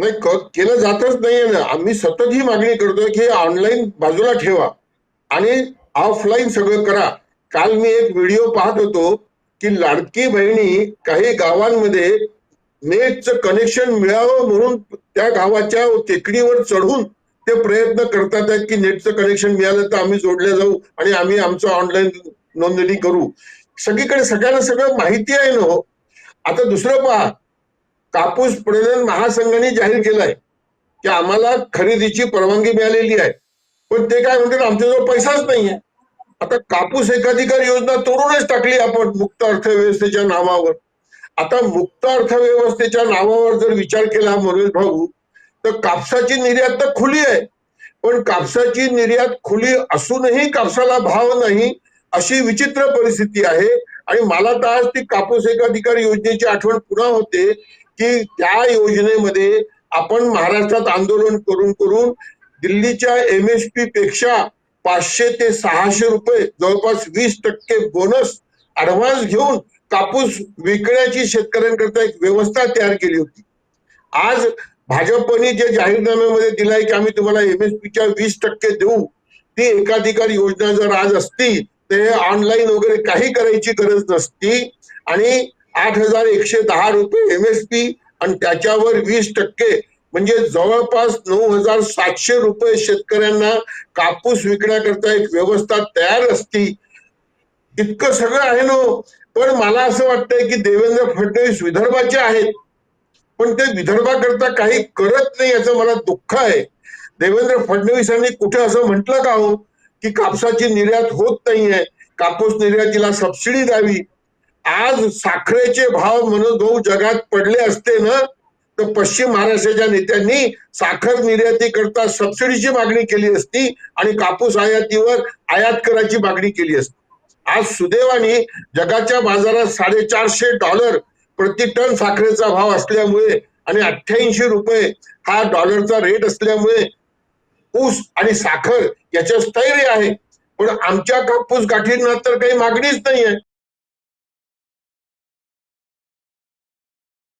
नाही क- केलं जातच नाहीये ना. आम्ही सतत ही मागणी करतोय की ऑनलाईन बाजूला ठेवा आणि ऑफलाईन सगळं करा. काल मी एक व्हिडिओ पाहत होतो की लाडकी बहिणी काही गावांमध्ये नेटचं कनेक्शन मिळावं म्हणून त्या गावाच्या टेकडीवर चढून ते प्रयत्न करतात की नेटचं कनेक्शन मिळालं तर आम्ही जोडले जाऊ आणि आम्ही आमचं ऑनलाईन नोंदणी करू. सगळीकडे सगळ्यांना सगळं माहिती आहे ना हो. आता दुसरं पहा कापूस पणन महासंघाने जाहीर केलाय की आम्हाला खरेदीची परवानगी मिळालेली आहे. पण ते काय म्हणतात आमच्याजवळ पैसाच नाहीये. आता कापूस एकाधिकार योजना तोडूनच टाकली आपण मुक्त अर्थव्यवस्थेच्या नावावर. आता मुक्त अर्थव्यवस्थेच्या नावावर जर विचार केला मनोज भाऊ तर कापसाची निर्यात तर खुली आहे. पण कापसाची निर्यात खुली असूनही कापसाला भाव नाही अशी विचित्र परिस्थिती आहे. आणि मला तर आज ती कापूस एकाधिकार योजनेची आठवण पुन्हा होते. की त्या योजनेमध्ये आपण महाराष्ट्रात आंदोलन करून करून दिल्लीच्या एम एस पी पेक्षा पाचशे ते सहाशे रुपये जवळपास वीस टक्के बोनस ऍडव्हान्स घेऊन कापूस विकण्याची शेतकऱ्यांकरता एक व्यवस्था तयार केली होती. आज भाजपने जे जाहीरनाम्यामध्ये दिलाय की आम्ही तुम्हाला एमएसपीच्या वीस टक्के देऊ ती एकाधिकार योजना जर आज असती तर ऑनलाईन वगैरे काही करायची गरज नसती. आणि आठ हजार एकशे दहा रुपये एमएसपी आणि त्याच्यावर वीस टक्के म्हणजे जवळपास नऊ हजार सातशे रुपये शेतकऱ्यांना कापूस विकण्याकरता एक व्यवस्था तयार असती. इतकं सगळं आहे ना हो. पण मला असं वाटतंय की देवेंद्र फडणवीस विदर्भाचे आहेत. पण ते विदर्भाकरता काही करत नाही याचं मला दुःख आहे. देवेंद्र फडणवीसांनी कुठे असं म्हटलं का हो? की कापसाची निर्यात होत नाहीये. कापूस निर्यातीला सबसिडी द्यावी. आज साखरेचे भाव म्हणून गहू जगात पडले असते ना तर पश्चिम महाराष्ट्राच्या नेत्यांनी साखर निर्याती करता सबसिडीची मागणी केली असती आणि कापूस आयातीवर आयात कराची मागणी केली असती. आज सुदैवाने जगाच्या बाजारात साडेचारशे डॉलर प्रति टन साखरेचा भाव असल्यामुळे आणि अठ्ठ्याऐंशी रुपये हा डॉलरचा रेट असल्यामुळे ऊस आणि साखर याच्या स्थैर्य आहे. पण आमच्या कापूस गाठींना तर काही मागणीच नाही आहे